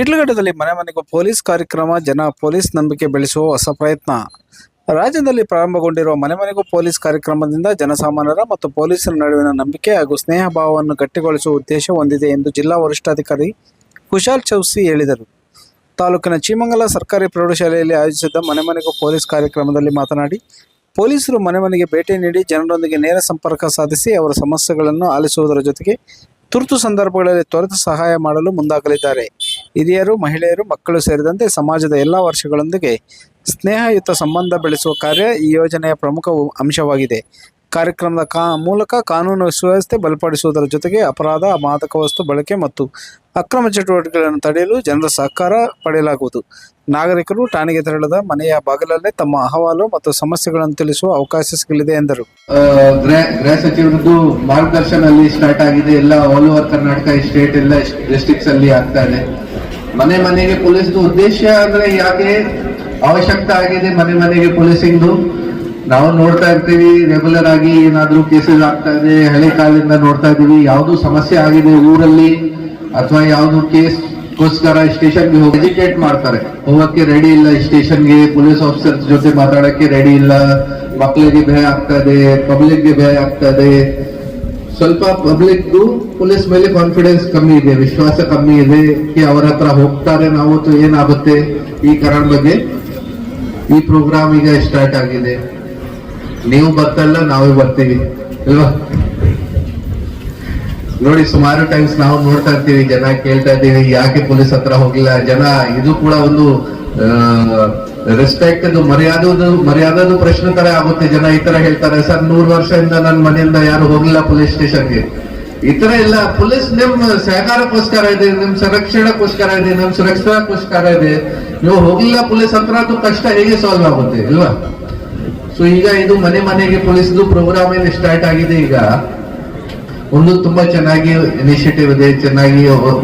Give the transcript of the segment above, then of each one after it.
ಶಿಡ್ಲಘಟ್ಟದಲ್ಲಿ ಮನೆ ಮನೆಗೂ ಪೊಲೀಸ್ ಕಾರ್ಯಕ್ರಮ, ಜನ ಪೊಲೀಸ್ ನಂಬಿಕೆ ಬೆಳೆಸುವ ಹೊಸ ಪ್ರಯತ್ನ. ರಾಜ್ಯದಲ್ಲಿ ಪ್ರಾರಂಭಗೊಂಡಿರುವ ಮನೆ ಮನೆಗೂ ಪೊಲೀಸ್ ಕಾರ್ಯಕ್ರಮದಿಂದ ಜನಸಾಮಾನ್ಯರ ಮತ್ತು ಪೊಲೀಸರ ನಡುವಿನ ನಂಬಿಕೆ ಹಾಗೂ ಸ್ನೇಹ ಭಾವವನ್ನು ಗಟ್ಟಿಗೊಳಿಸುವ ಉದ್ದೇಶ ಹೊಂದಿದೆ ಎಂದು ಜಿಲ್ಲಾ ವರಿಷ್ಠಾಧಿಕಾರಿ ಕುಶಾಲ್ ಚೌಸಿ ಹೇಳಿದರು. ತಾಲೂಕಿನ ಚೀಮಂಗಲ ಸರ್ಕಾರಿ ಪ್ರೌಢಶಾಲೆಯಲ್ಲಿ ಆಯೋಜಿಸಿದ್ದ ಮನೆ ಮನೆಗೂ ಪೊಲೀಸ್ ಕಾರ್ಯಕ್ರಮದಲ್ಲಿ ಮಾತನಾಡಿ, ಪೊಲೀಸರು ಮನೆ ಮನೆಗೆ ಭೇಟಿ ನೀಡಿ ಜನರೊಂದಿಗೆ ನೇರ ಸಂಪರ್ಕ ಸಾಧಿಸಿ ಅವರ ಸಮಸ್ಯೆಗಳನ್ನು ಆಲಿಸುವುದರ ಜೊತೆಗೆ ತುರ್ತು ಸಂದರ್ಭಗಳಲ್ಲಿ ತ್ವರಿತ ಸಹಾಯ ಮಾಡಲು ಮುಂದಾಗಲಿದ್ದಾರೆ. ಹಿರಿಯರು, ಮಹಿಳೆಯರು, ಮಕ್ಕಳು ಸೇರಿದಂತೆ ಸಮಾಜದ ಎಲ್ಲ ವರ್ಷಗಳೊಂದಿಗೆ ಸ್ನೇಹಯುತ ಸಂಬಂಧ ಬೆಳೆಸುವ ಕಾರ್ಯ ಈ ಯೋಜನೆಯ ಪ್ರಮುಖ ಅಂಶವಾಗಿದೆ. ಕಾರ್ಯಕ್ರಮದ ಕಾ ಮೂಲಕ ಕಾನೂನು ಸುವ್ಯವಸ್ಥೆ ಬಲಪಡಿಸುವುದರ ಜೊತೆಗೆ ಅಪರಾಧ, ಮಾದಕ ವಸ್ತು ಬಳಕೆ ಮತ್ತು ಅಕ್ರಮ ಚಟುವಟಿಕೆಗಳನ್ನು ತಡೆಯಲು ಜನರ ಸಹಕಾರ ಪಡೆಯಲಾಗುವುದು. ನಾಗರಿಕರು ಠಾಣೆಗೆ ತೆರಳದ ಮನೆಯ ಬಾಗಿಲಲ್ಲೇ ತಮ್ಮ ಅಹವಾಲು ಮತ್ತು ಸಮಸ್ಯೆಗಳನ್ನು ತಿಳಿಸುವ ಅವಕಾಶ ಸಿಗಲಿದೆ ಎಂದರು. ಗೃಹ ಸಚಿವರದ್ದು ಮಾರ್ಗದರ್ಶನ ಸ್ಟಾರ್ಟ್ ಆಗಿದೆ. ಎಲ್ಲ ಆಲ್ ಓವರ್ ಕರ್ನಾಟಕ ಸ್ಟೇಟ್ ಎಲ್ಲ ಡಿಸ್ಟ್ರಿಕ್ಟ್ಸ್ ಅಲ್ಲಿ ಆಗ್ತಾ ಇದೆ. ಮನೆ ಮನೆಗೆ ಪೊಲೀಸ್ ಉದ್ದೇಶ ಅಂದ್ರೆ ಯಾಕೆ ಅವಶ್ಯಕತೆ ಆಗಿದೆ ಮನೆ ಮನೆಗೆ ಪೊಲೀಸಿಂಗ್ದು ನಾವು ನೋಡ್ತಾ ಇರ್ತೀವಿ ರೆಗ್ಯುಲರ್ ಆಗಿ ಏನಾದ್ರೂ ಕೇಸಸ್ ಆಗ್ತಾ ಇದೆ, ಹಳೆ ಕಾಲದಿಂದ ನೋಡ್ತಾ ಇದೀವಿ ಯಾವುದು ಸಮಸ್ಯೆ ಆಗಿದೆ ಊರಲ್ಲಿ ಅಥವಾ ಯಾವುದು ಕೇಸ್ ಗೋಸ್ಕರ ಸ್ಟೇಷನ್ಗೆ ಹೋಗಿ ಎಜುಕೇಟ್ ಮಾಡ್ತಾರೆ. ಹೋಗಕ್ಕೆ ರೆಡಿ ಇಲ್ಲ, ಸ್ಟೇಷನ್ಗೆ ಪೊಲೀಸ್ ಆಫೀಸರ್ ಜೊತೆ ಮಾತಾಡಕ್ಕೆ ರೆಡಿ ಇಲ್ಲ. ಮಕ್ಕಳಿಗೆ ಭಯ ಆಗ್ತಾ ಇದೆ ಪಬ್ಲಿಕ್ಗೆ ಭಯ ಆಗ್ತಾ ಇದೆ. ಸ್ವಲ್ಪ ಪಬ್ಲಿಕ್ ಪೊಲೀಸ್ ಮೇಲೆ ಕಾನ್ಫಿಡೆನ್ಸ್ ಕಮ್ಮಿ ಇದೆ, ವಿಶ್ವಾಸ ಕಮ್ಮಿ ಇದೆ ಅವರ ಹತ್ರ ಹೋಗ್ತಾರೆ ನಾವು ಏನಾಗುತ್ತೆ ಈ ಕಾರಣ ಬಗ್ಗೆ? ಈ ಪ್ರೋಗ್ರಾಮ್ ಈಗ ಸ್ಟಾರ್ಟ್ ಆಗಿದೆ. ನೀವು ಬರ್ತಲ್ಲ, ನಾವೇ ಬರ್ತೀವಿ, ಅಲ್ವಾ? ನೋಡಿ, ಸುಮಾರು ಟೈಮ್ಸ್ ನಾವು ನೋಡ್ತಾ ಇರ್ತೀವಿ, ಜನ ಕೇಳ್ತಾ ಇದ್ದೀವಿ ಯಾಕೆ ಪೊಲೀಸ್ ಹತ್ರ ಹೋಗಿಲ್ಲ ಜನ, ಇದು ಕೂಡ ಒಂದು ರೆಸ್ಪೆಕ್ಟ್ ಮರ್ಯಾದದು ಮರ್ಯಾದದು ಪ್ರಶ್ನೆ ತರ ಆಗುತ್ತೆ. ಜನ ಈ ತರ ಹೇಳ್ತಾರೆ, ಸರ್, ನೂರು ವರ್ಷದಿಂದ ನನ್ನ ಮನೆಯಿಂದ ಯಾರು ಹೋಗಿಲ್ಲ ಪೊಲೀಸ್ ಸ್ಟೇಷನ್ಗೆ. ಈ ತರ ಎಲ್ಲ ಪೊಲೀಸ್ ನಿಮ್ ಸಹಕಾರಕ್ಕೋಸ್ಕರ ಇದೆ, ನಿಮ್ ಸಂರಕ್ಷಣೆಗೋಸ್ಕರ ಇದೆ, ನಿಮ್ ಸುರಕ್ಷತೆಗೋಸ್ಕರ ಇದೆ. ನೀವು ಹೋಗಿಲ್ಲ ಪೊಲೀಸ್ ಹತ್ರ ಕಷ್ಟ ಹೇಗೆ ಸಾಲ್ವ್ ಆಗುತ್ತೆ, ಅಲ್ವಾ? ಸೊ ಈಗ ಇದು ಮನೆ ಮನೆಗೆ ಪೊಲೀಸ್ದು ಪ್ರೋಗ್ರಾಮ್ ಏನು ಸ್ಟಾರ್ಟ್ ಆಗಿದೆ ಈಗ. ಒಂದು ತುಂಬಾ ಚೆನ್ನಾಗಿ ಇನಿಷಿಯೇಟಿವ್ ಇದೆ, ಚೆನ್ನಾಗಿ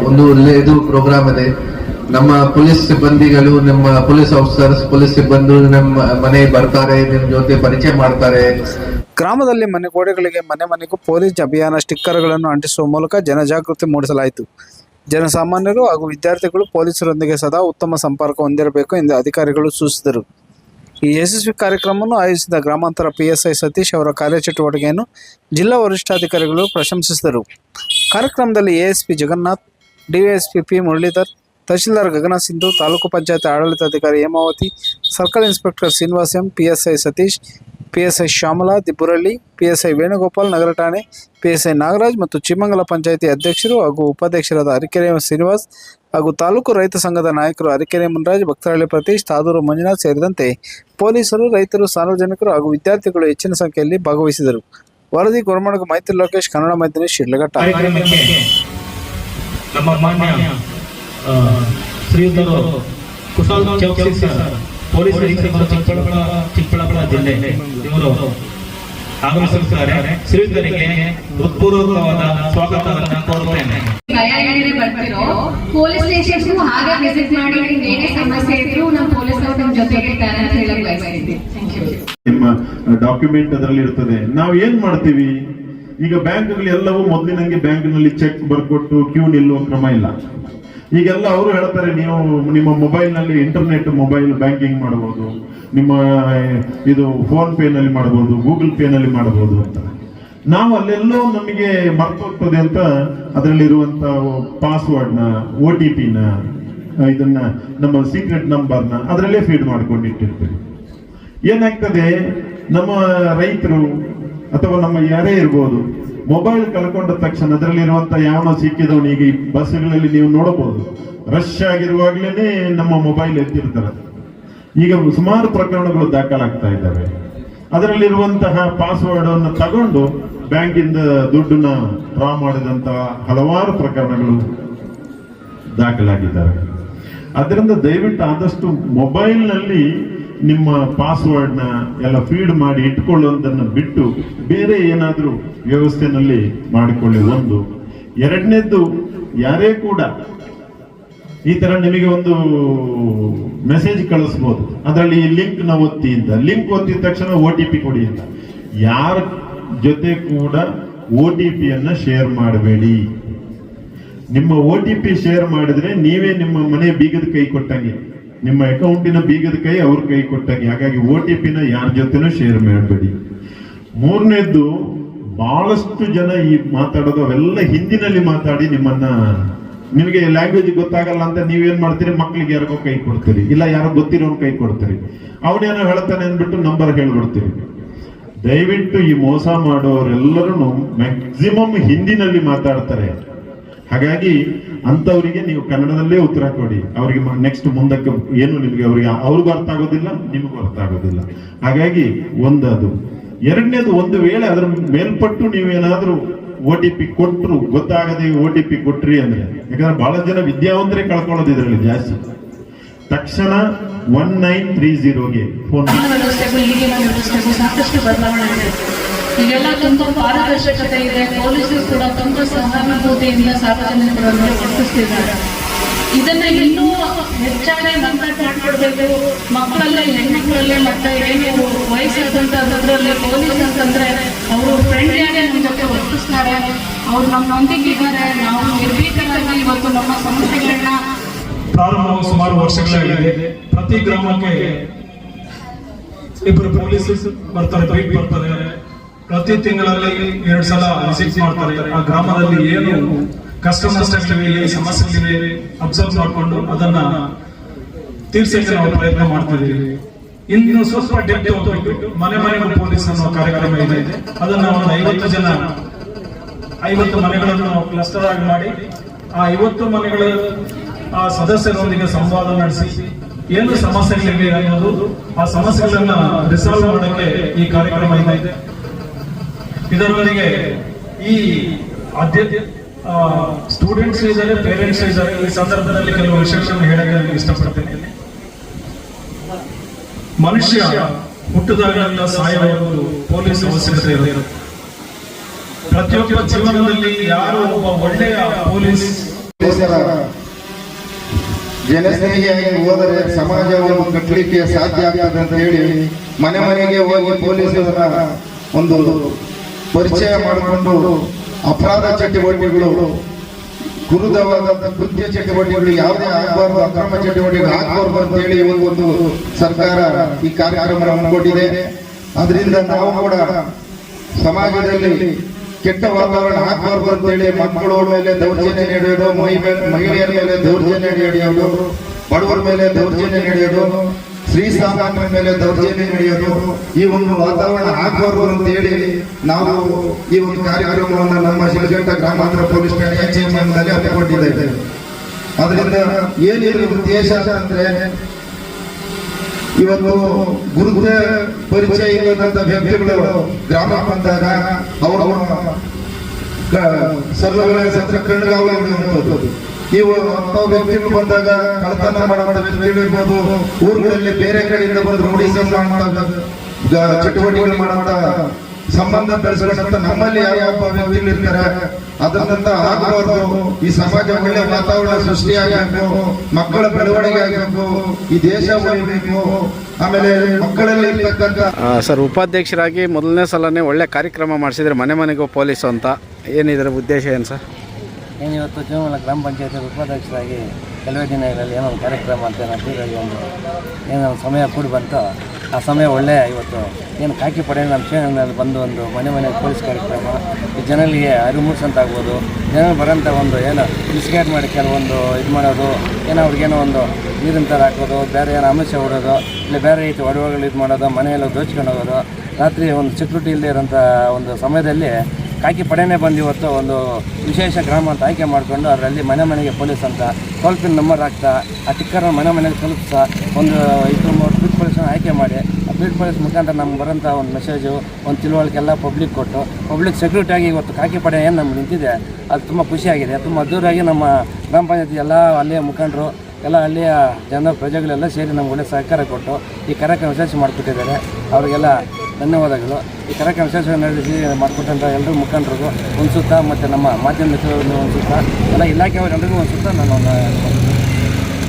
ಒಂದು ಒಳ್ಳೆಯದು ಪ್ರೋಗ್ರಾಮ್ ಇದೆ. ನಮ್ಮ ಪೊಲೀಸ್ ಸಿಬ್ಬಂದಿಗಳು, ನಮ್ಮ ಪೊಲೀಸ್ ಆಫೀಸರ್ಸ್, ಪೊಲೀಸ್ ಸಿಬ್ಬಂದಿ ನಮ್ಮ ಮನೆ ಬರ್ತಾರೆ ನಿಮ್ ಜೊತೆ ಪರಿಚಯ ಮಾಡ್ತಾರೆ. ಗ್ರಾಮದಲ್ಲಿ ಮನೆ ಗೋಡೆಗಳಿಗೆ ಮನೆ ಮನೆಗೂ ಪೊಲೀಸ್ ಅಭಿಯಾನ ಸ್ಟಿಕ್ಕರ್ಗಳನ್ನು ಅಂಟಿಸುವ ಮೂಲಕ ಜನಜಾಗೃತಿ ಮೂಡಿಸಲಾಯಿತು. ಜನಸಾಮಾನ್ಯರು ಹಾಗೂ ವಿದ್ಯಾರ್ಥಿಗಳು ಪೊಲೀಸರೊಂದಿಗೆ ಸದಾ ಉತ್ತಮ ಸಂಪರ್ಕ ಹೊಂದಿರಬೇಕು ಎಂದು ಅಧಿಕಾರಿಗಳು ಸೂಚಿಸಿದರು. ಈ ಯಶಸ್ವಿ ಕಾರ್ಯಕ್ರಮವನ್ನು ಆಯೋಜಿಸಿದ ಗ್ರಾಮಾಂತರ ಪಿಎಸ್ಐ ಸತೀಶ್ ಅವರ ಕಾರ್ಯಚಟುವಟಿಕೆಯನ್ನು ಜಿಲ್ಲಾ ವರಿಷ್ಠಾಧಿಕಾರಿಗಳು ಪ್ರಶಂಸಿಸಿದರು. ಕಾರ್ಯಕ್ರಮದಲ್ಲಿ ASP Jagannath DYSP P Muralidhar tahsildar Gagana Sindhu, taluk panchayat ಆಡಳಿತಾಧಿಕಾರಿ Hemavathi, circle inspector Srinivas M, PSI Satish, PSI Shyamala, Dibburahalli, PSI Venugopal, ನಗರ ಠಾಣೆ, ಪಿಎಸ್ಐ ನಾಗರಾಜ್ ಮತ್ತು ಚಿಮಂಗಲ ಪಂಚಾಯಿತಿ ಅಧ್ಯಕ್ಷರು ಹಾಗೂ ಉಪಾಧ್ಯಕ್ಷರಾದ ಅರಿಕೆರೆ ಶ್ರೀನಿವಾಸ್ ಹಾಗೂ ತಾಲೂಕು ರೈತ ಸಂಘದ ನಾಯಕರು ಅರಿಕೆರೆ ಮುನ್ರಾಜ್, ಭಕ್ತರಳ್ಳಿ ಪ್ರತೀಶ್, ತಾದೂರು ಮಂಜುನಾಥ್ ಸೇರಿದಂತೆ ಪೊಲೀಸರು, ರೈತರು, ಸಾರ್ವಜನಿಕರು ಹಾಗೂ ವಿದ್ಯಾರ್ಥಿಗಳು ಹೆಚ್ಚಿನ ಸಂಖ್ಯೆಯಲ್ಲಿ ಭಾಗವಹಿಸಿದರು. ವರದಿ ಗುರುಮಣಗ ಮೈತ್ರಿ ಲೋಕೇಶ್, ಕನ್ನಡ ಮೈತ್ರಿ ಶಿಡ್ಲಘಟ್ಟ ಶ್ರೀಯುತರು ಕುಶಾಲ್ ಚೌಕ್ಸಿ ಸರ್ ಪೊಲೀಸ್ ಅಧೀಕ್ಷಕರು ಚಿಕ್ಕಬಳ್ಳಾಪುರ ಚಿಕ್ಕಬಳ್ಳಾಪುರ ಜಿಲ್ಲೆ ಇವರು ಆಗಮಿಸುತ್ತಾರೆ ಶ್ರೀಯುತರಿಗೆ ಹೃತ್ಪೂರ್ವಕವಾದ ಸ್ವಾಗತವನ್ನು ಕೋರುತ್ತೇನೆ. ಬರ್ತಿರೋ ಪೊಲೀಸ್ ಸ್ಟೇಷನ್ ಹಾಗೆ ವಿಸಿಟ್ ಮಾಡಿ ಏನೇ ಸಮಸ್ಯೆ ಇದ್ರು ನಮ್ಮ ಪೊಲೀಸ್ ಅವರು ನಮ್ಮ ಜೊತೆಗೆ ಇರ್ತಾರೆ ಅಂತ ಹೇಳಕ್ ಯು ನಿಮ್ಮ ಡಾಕ್ಯುಮೆಂಟ್ ಅದರಲ್ಲಿ ಇರ್ತದೆ. ನಾವು ಏನ್ ಮಾಡ್ತೀವಿ? ಈಗ ಬ್ಯಾಂಕ್ಗಳು ಎಲ್ಲವೂ ಮೊದಲಿನಂಗೆ ಬ್ಯಾಂಕ್ನಲ್ಲಿ ಚೆಕ್ ಬರ್ಕೊಟ್ಟು ಕ್ಯೂ ನಿಲ್ಲುವ ಕ್ರಮ ಇಲ್ಲ. ಈಗೆಲ್ಲ ಅವರು ಹೇಳ್ತಾರೆ, ನೀವು ನಿಮ್ಮ ಮೊಬೈಲ್ನಲ್ಲಿ ಇಂಟರ್ನೆಟ್ ಮೊಬೈಲ್ ಬ್ಯಾಂಕಿಂಗ್ ಮಾಡಬಹುದು ನಿಮ್ಮ ಇದು ಫೋನ್ ಪೇ ನಲ್ಲಿ ಮಾಡಬಹುದು ಗೂಗಲ್ ಪೇ ನಲ್ಲಿ ಮಾಡಬಹುದು ಅಂತ. ನಾವು ಅಲ್ಲೆಲ್ಲೋ ನಮಗೆ ಮರ್ತೋಗ್ತದೆ ಅಂತ ಅದರಲ್ಲಿರುವಂಥ ಪಾಸ್ವರ್ಡ್ನ ಒ ಟಿ ಪಿನ ಇದನ್ನ, ನಮ್ಮ ಸೀಕ್ರೆಟ್ ನಂಬರ್ನ ಅದರಲ್ಲೇ ಫೀಡ್ ಮಾಡ್ಕೊಂಡಿಟ್ಟಿರ್ತೀವಿ. ಏನಾಗ್ತದೆ, ನಮ್ಮ ರೈತರು ಅಥವಾ ನಮ್ಮ ಯಾರೇ ಇರ್ಬೋದು ಮೊಬೈಲ್ ಕಳ್ಕೊಂಡ ತಕ್ಷಣ ಅದರಲ್ಲಿರುವಂತ ಯಾವನೋ ಈಗ ಈ ಬಸ್ಗಳಲ್ಲಿ ನೀವು ನೋಡಬಹುದು. ರಶ್ ಆಗಿರುವಾಗ್ಲೇನೆ ನಮ್ಮ ಮೊಬೈಲ್ ಎತ್ತಿರ್ತಾರೆ. ಈಗ ಸುಮಾರು ಪ್ರಕರಣಗಳು ದಾಖಲಾಗ್ತಾ ಇದ್ದಾವೆ. ಅದರಲ್ಲಿರುವಂತಹ ಪಾಸ್ವರ್ಡ್ ಅನ್ನು ತಗೊಂಡು ಬ್ಯಾಂಕಿಂದ ದುಡ್ಡನ್ನ ಡ್ರಾ ಮಾಡಿದಂತಹ ಹಲವಾರು ಪ್ರಕರಣಗಳು ದಾಖಲಾಗಿದ್ದಾರೆ ಅದರಿಂದ ದಯವಿಟ್ಟು ಆದಷ್ಟು ಮೊಬೈಲ್ನಲ್ಲಿ ನಿಮ್ಮ ಪಾಸ್ವರ್ಡ್ನ ಎಲ್ಲ ಫೀಡ್ ಮಾಡಿ ಇಟ್ಕೊಳ್ಳುವುದನ್ನು ಬಿಟ್ಟು ಬೇರೆ ಏನಾದರೂ ವ್ಯವಸ್ಥೆನಲ್ಲಿ ಮಾಡಿಕೊಳ್ಳಿ ಒಂದು. ಎರಡನೇದ್ದು, ಯಾರೇ ಕೂಡ ಈ ತರ ನಿಮಗೆ ಒಂದು ಮೆಸೇಜ್ ಕಳಿಸ್ಬೋದು. ಅದರಲ್ಲಿ ಈ ಲಿಂಕ್ನ ಒತ್ತಿ ಅಂತ. ಲಿಂಕ್ ಒತ್ತಿದ ತಕ್ಷಣ ಒ ಟಿ ಪಿ ಕೊಡಿ ಅಂತ. ಯಾರ ಜೊತೆ ಕೂಡ ಒ ಟಿ ಪಿಯನ್ನು ಶೇರ್ ಮಾಡಬೇಡಿ. ನಿಮ್ಮ ಒ ಟಿ ಪಿ ಶೇರ್ ಮಾಡಿದ್ರೆ ನೀವೇ ನಿಮ್ಮ ಮನೆ ಬೀಗದ ಕೈ ಕೊಟ್ಟಂಗೆ. ನಿಮ್ಮ ಅಕೌಂಟಿನ ಬೀಗದ ಕೈ ಅವ್ರ ಕೈ ಕೊಟ್ಟಾಗ. ಹಾಗಾಗಿ ಓ ಟಿ ಪಿನ ಯಾರ ಜೊತೆನೂ ಶೇರ್ ಮಾಡಬೇಡಿ. ಮೂರನೇದ್ದು, ಬಹಳಷ್ಟು ಜನ ಈ ಮಾತಾಡೋದು, ಅವೆಲ್ಲ ಹಿಂದಿನಲ್ಲಿ ಮಾತಾಡಿ ನಿಮ್ಮನ್ನ, ನಿಮಗೆ ಲ್ಯಾಂಗ್ವೇಜ್ ಗೊತ್ತಾಗಲ್ಲ ಅಂತ ನೀವೇನ್ ಮಾಡ್ತೀರಿ? ಮಕ್ಳಿಗೆ ಯಾರಿಗೋ ಕೈ ಕೊಡ್ತೀರಿ. ಇಲ್ಲ, ಯಾರೋ ಗೊತ್ತಿರೋನ್ ಕೈ ಕೊಡ್ತೀರಿ. ಅವನೇನೋ ಹೇಳ್ತಾನೆ ಅಂದ್ಬಿಟ್ಟು ನಂಬರ್ ಹೇಳ್ಬಿಡ್ತೀರಿ. ದಯವಿಟ್ಟು ಈ ಮೋಸ ಮಾಡೋರೆಲ್ಲರೂ ಮ್ಯಾಕ್ಸಿಮಮ್ ಹಿಂದಿನಲ್ಲಿ ಮಾತಾಡ್ತಾರೆ. ಹಾಗಾಗಿ ಅಂತವರಿಗೆ ನೀವು ಕನ್ನಡದಲ್ಲೇ ಉತ್ತರ ಕೊಡಿ. ಅವರಿಗೆ ನೆಕ್ಸ್ಟ್ ಮುಂದಕ್ಕೆ ಏನು ನಿಮಗೆ ಅವರಿಗೆ ಅವ್ರಿಗೂ ಅರ್ಥ ಆಗೋದಿಲ್ಲ, ನಿಮಗೂ ಅರ್ಥ ಆಗೋದಿಲ್ಲ. ಹಾಗಾಗಿ ಒಂದದು. ಎರಡನೇದು ಒಂದು ವೇಳೆ ಅದರ ಮೇಲ್ಪಟ್ಟು ನೀವೇನಾದರೂ ಓ ಟಿ ಪಿ ಕೊಟ್ಟರು ಗೊತ್ತಾಗದೆ ಓ ಟಿ ಪಿ ಕೊಟ್ರಿ ಅಂದ್ರೆ, ಯಾಕಂದ್ರೆ ಬಹಳ ಜನ ವಿದ್ಯಾವಂತರೇ ಕಳ್ಕೊಳ್ಳೋದು ಇದರಲ್ಲಿ ಜಾಸ್ತಿ. ತಕ್ಷಣ ಒನ್ ನೈನ್ ತ್ರೀ ಜೀರೋಗೆ ಫೋನ್ ಸಾಕಷ್ಟು ಇದೆ ತುಂಬ ಪಾರದರ್ಶಕತೆ ಇದೆ. ಪೊಲೀಸರು ಕೂಡ ತುಂಬ ಸಹಾನುಭೂತಿಯಿಂದ ಸಾರ್ವಜನಿಕರನ್ನು ವರ್ತಿಸ್ತಿದ್ದಾರೆ ಇದನ್ನ ಇನ್ನೂ ಹೆಚ್ಚಾಗಿ ಮಂತ್ರಾಟ್ ಮಾಡ್ಕೊಡ್ಬೇಕು. ಮಕ್ಕಳಲ್ಲೇ, ಹೆಣ್ಮಕ್ಳಲ್ಲೇ, ಮತ್ತೆ ಏನು ವಯಸ್ಸಾದಂತದ್ರಲ್ಲಿ ಪೊಲೀಸ್ ಅಂತಂದ್ರೆ ಅವರು ಫ್ರೆಂಡ್ಲಿಯಾಗಿ ನಮ್ಮ ಜೊತೆ ವರ್ತಿಸ್ತಾರೆ. ಅವ್ರು ನಮ್ಮೊಂದಿಗೆ ಇದ್ದಾರೆ ನಾವು ನಿರ್ಭೀತರಾಗಿ ಇವತ್ತು ನಮ್ಮ ಸಮಸ್ಯೆಗಳನ್ನ ಪ್ರಾರಂಭ ಸುಮಾರು ವರ್ಷಗಳಾಗಿದೆ. ಪ್ರತಿ ಗ್ರಾಮಕ್ಕೆ ಇಬ್ಬರು ಪೊಲೀಸ್ ಬರ್ತಾರೆ, ಬೈಕ್ ಬರ್ತಾರೆ. ಪ್ರತಿ ತಿಂಗಳಲ್ಲಿ ಎರಡು ಸಲ ವಿಸಿಟ್ ಮಾಡ್ತಾರೆ. ಆ ಗ್ರಾಮದಲ್ಲಿ ಏನು ಕಷ್ಟ ನಷ್ಟಗಳಿವೆ ಸಮಸ್ಯೆಗಳಿವೆ ಅಬ್ಸರ್ವ್ ಮಾಡಿಕೊಂಡು ಅದನ್ನ ತೀರ್ಸಕ್ಕೆ ನಾವು ಪ್ರಯತ್ನ ಮಾಡ್ತಿದ್ದೀವಿ. ಇನ್ನು ಸ್ವಲ್ಪ ಡೆಪ್ತ್ ಅಂತ ಮನೆ ಮನೆಗೂ ಪೊಲೀಸ್ ಅನ್ನೋ ಕಾರ್ಯಕ್ರಮ ಇದೆ. ಅದನ್ನ ಒಂದು ಐವತ್ತು ಜನ, ಐವತ್ತು ಮನೆಗಳನ್ನು ಕ್ಲಸ್ಟರ್ ಆಗಿ ಮಾಡಿ, ಆ ಐವತ್ತು ಮನೆಗಳ, ಆ ಸದಸ್ಯರೊಂದಿಗೆ ಸಂವಾದ ನಡೆಸಿ ಏನು ಸಮಸ್ಯೆಗಳಿವೆ ಅನ್ನೋದು ಆ ಸಮಸ್ಯೆಗಳನ್ನ ರಿಸಾಲ್ವ್ ಮಾಡಕ್ಕೆ ಈ ಕಾರ್ಯಕ್ರಮ ಇದೆ. ಇದರೊಂದಿಗೆ ಈ ಆದ್ಯತೆ ಸ್ಟೂಡೆಂಟ್ಸ್ ಇದ್ದಾರೆ ಪೇರೆಂಟ್ಸ್ ಇದ್ದಾರೆ. ಈ ಸಂದರ್ಭದಲ್ಲಿ ಕೆಲವು ವಿಷಯಗಳನ್ನು ಹೇಳಕ್ಕೆ ಇಷ್ಟಪಡ್ತೇನೆ. ಮನುಷ್ಯ ಹುಟ್ಟಿದಾಗಲೆಲ್ಲ ಸಾಯುವ ಒಂದು ಪೊಲೀಸ್ ಅವಶ್ಯಕತೆ ಇದೆ ಪ್ರತಿಯೊಬ್ಬ ಜೀವನದಲ್ಲಿ ಯಾರು ಒಬ್ಬ ಒಳ್ಳೆಯ ಪೊಲೀಸ್ ಜನಸ್ನೇಹಿಯಾಗಿ ಹೋದರೆ ಸಮಾಜವನ್ನು ಕಟ್ಟಲಿಕ್ಕೆ ಸಾಧ್ಯ ಆಗ್ತದೆ ಅಂತ ಹೇಳಿ ಮನೆ ಮನೆಗೆ ಹೋಗಿ ಪೊಲೀಸರ ಒಂದು ಪರಿಚಯ ಮಾಡಿಕೊಂಡು ಅಪರಾಧ ಚಟುವಟಿಕೆಗಳು ಗುರುತವಾದಂತ ಕೃತ್ಯ ಚಟುವಟಿಕೆಗಳು, ಯಾವುದೇ ಆಗಬಾರ್ದು, ಅಕ್ರಮ ಚಟುವಟಿಕೆಗಳು ಆಗಬಾರ್ದು ಅಂತ ಹೇಳಿ ಒಂದು ಸರ್ಕಾರ ಈ ಕಾರ್ಯಕ್ರಮವನ್ನು ಹಮ್ಮಿಕೊಂಡಿದೆ ಅದರಿಂದ ನಾವು ಕೂಡ ಸಮಾಜದಲ್ಲಿ ಕೆಟ್ಟ ವಾತಾವರಣ ಹಾಕಬಾರ್ದು ಅಂತ ಹೇಳಿ ಮಕ್ಕಳ ಮೇಲೆ ದೌರ್ಜನ್ಯ ನಡೆಯೋದು ಮಹಿ- ಮಹಿಳೆಯರ ಮೇಲೆ ದೌರ್ಜನ್ಯ ನಡೆಯೋದು, ಬಡವರ ಮೇಲೆ ದೌರ್ಜನ್ಯ ನಡೆಯೋದು ಶ್ರೀ ಸಾಮಾನ್ಯ ಮೇಲೆ ದೌರ್ಜನ್ಯ ನಡೆಯೋದು, ಈ ಒಂದು ವಾತಾವರಣ ಆಗಬಾರ್ದು ಅಂತ ಹೇಳಿ ನಾವು ಈ ಒಂದು ಕಾರ್ಯಕ್ರಮವನ್ನು ನಮ್ಮ ಶಿವಜಂಟ ಗ್ರಾಮಾಂತರ ಪೊಲೀಸ್ ಠಾಣೆಯ ಚೇರ್ಮನ್ನಲ್ಲಿ ಹಮ್ಮಿಕೊಂಡಿದ್ದೇವೆ. ಅದರಿಂದ ಏನಿದ್ರ ಉದ್ದೇಶ ಅಂದ್ರೆ ಇವತ್ತು ಗುರುತ ಪರಿಚಯ ಇಲ್ಲದಂತ ವ್ಯಕ್ತಿಗಳು ಗ್ರಾಮ ಬಂದಾಗ ಅವರು ಸರ್ವ ಸತ್ರ ಕಣ್ಣುಗಾವಲು ಇವು ಅಂತ ವ್ಯಕ್ತಿಗಳು ಬಂದಾಗ ಕಳತನ ಮಾಡುವಂತ ವ್ಯಕ್ತಿಗಳು ಇರ್ಬೋದು. ಊರುಗಳಲ್ಲಿ ಬೇರೆ ಕಡೆಯಿಂದ ಬಂದು ಮಾಡುವಂತ ಚಟುವಟಿಕೆಗಳು ಮಾಡುವಂತ ಸಂಬಂಧ ಬೆಳೆಸ್ಕೊಂಡಂತ ನಮ್ಮಲ್ಲಿ ಯಾವ್ಯಾವ ವ್ಯಕ್ತಿಗಳು ಇರ್ತಾರೆ, ಅದನ್ನಂತ ಆಗಬಾರ್ದು. ಈ ಸಮಾಜ ಒಳ್ಳೆ ವಾತಾವರಣ ಸೃಷ್ಟಿಯಾಗಬೇಕು ಮಕ್ಕಳ ಬೆಳವಣಿಗೆ ಆಗಬೇಕು, ಈ ದೇಶ ಉಳಿಬೇಕು. ಆಮೇಲೆ ಮಕ್ಕಳಲ್ಲಿ ಸರ್, ಉಪಾಧ್ಯಕ್ಷರಾಗಿ ಮೊದಲನೇ ಸಲನೇ ಒಳ್ಳೆ ಕಾರ್ಯಕ್ರಮ ಮಾಡಿಸಿದ್ರೆ ಮನೆ ಮನೆಗೂ ಪೊಲೀಸು ಅಂತ. ಏನಿದ್ರ ಉದ್ದೇಶ ಏನು ಸರ್? ಏನು ಇವತ್ತು ಜೀವನ ಗ್ರಾಮ ಪಂಚಾಯತಿ ಉಪಾಧ್ಯಕ್ಷರಾಗಿ ಕೆಲವೇ ದಿನಗಳಲ್ಲಿ ಏನೋ ಒಂದು ಕಾರ್ಯಕ್ರಮ ಅಂತ ನಟೀರಾಗಿ ಒಂದು ಏನೋ ಒಂದು ಸಮಯ ಕೂಡಿ ಬಂತು. ಆ ಸಮಯ ಒಳ್ಳೆ ಇವತ್ತು. ಏನು ಕಾಕಿ ಪಡೆ ನಮ್ಮ ಕ್ಷೇತ್ರದಲ್ಲಿ ಬಂದು ಒಂದು ಮನೆ ಮನೆ ಪೊಲೀಸ್ ಕಾರ್ಯಕ್ರಮ ಜನರಿಗೆ ಅರಿವು ಮೂಡಿಸಂತಾಗ್ಬೋದು ಜನರು ಬರೋಂಥ ಒಂದು ಏನು ಮಿಸ್ಗೈಡ್ ಮಾಡಿ ಕೆಲವೊಂದು ಇದು ಮಾಡೋದು, ಏನೋ ಅವ್ರಿಗೇನೋ ಒಂದು ನೀರಿನ ಥರ ಹಾಕೋದು, ಬೇರೆ ಏನೋ ಅಮಿಷ ಹೊಡೋದು, ಇಲ್ಲ ಬೇರೆ ರೀತಿ ಒಡವೆಗಳು ಇದು ಮಾಡೋದು, ಮನೆಯೆಲ್ಲ ದೋಚ್ಕೊಂಡು ಹೋಗೋದು. ರಾತ್ರಿ ಒಂದು ಸೆಕ್ಯೂರಿಟಿ ಇಲ್ಲದೆ ಇರೋಂಥ ಒಂದು ಸಮಯದಲ್ಲಿ ಕಾಕಿ ಪಡೆನೇ ಬಂದು ಇವತ್ತು ಒಂದು ವಿಶೇಷ ಗ್ರಾಮ ಅಂತ ಆಯ್ಕೆ ಮಾಡಿಕೊಂಡು ಅದರಲ್ಲಿ ಮನೆ ಮನೆಗೆ ಪೊಲೀಸ್ ಅಂತ ಟೋಲ್ ಪಿನ್ ನಂಬರ್ ಹಾಕ್ತಾ, ಆ ಟಿಕ್ಕರ್ ಮನೆ ಮನೆಗೆ ತಲುಪಿಸ್ತಾ, ಒಂದು ಇದು ಬೀಟ್ ಪೊಲೀಸನ್ನು ಆಯ್ಕೆ ಮಾಡಿ, ಆ ಬೀಟ್ ಪೊಲೀಸ್ ಮುಖಾಂತರ ನಮ್ಗೆ ಬರೋಂಥ ಒಂದು ಮೆಸೇಜು ಒಂದು ತಿಳುವಳಿಕೆಲ್ಲ ಪಬ್ಲಿಕ್ ಕೊಟ್ಟು ಪಬ್ಲಿಕ್ ಸೆಕ್ಯೂರಿಟಿ ಆಗಿ ಇವತ್ತು ಕಾಕಿ ಪಡೆ ಏನು ನಮ್ಗೆ ನಿಂತಿದೆ, ಅದು ತುಂಬ ಖುಷಿಯಾಗಿದೆ ತುಂಬ ಅದ್ದೂರಿಯಾಗಿ ನಮ್ಮ ಗ್ರಾಮ ಪಂಚಾಯತಿ ಎಲ್ಲ ಅಲ್ಲಿಯ ಮುಖಂಡರು, ಎಲ್ಲ ಅಲ್ಲಿಯ ಜನ ಪ್ರಜೆಗಳೆಲ್ಲ ಸೇರಿ ನಮ್ಗೆ ಒಳ್ಳೆ ಸಹಕಾರ ಕೊಟ್ಟು ಈ ಕಾರ್ಯಕ್ರಮ ಯಶಸ್ವಿ ಮಾಡಿಕೊಟ್ಟಿದ್ದಾರೆ. ಅವರಿಗೆಲ್ಲ ಧನ್ಯವಾದಗಳು. ಈ ಥರ ಕೆಲಸ ನಡೆಸಿ ಮಾಡಿಕೊಟ್ಟಂಥ ಎಲ್ಲರೂ ಮುಖಂಡರಿಗೂ ಒಂದು ಸುತ್ತ ಮತ್ತು ನಮ್ಮ ಮಾಧ್ಯಮ ಮಿತ್ರರಿಗೂ ಒಂದು ಸುತ್ತ, ಎಲ್ಲ ಇಲಾಖೆಯವರೆಲ್ಲರಿಗೂ ಒಂದು ಸುತ್ತ ನಾನು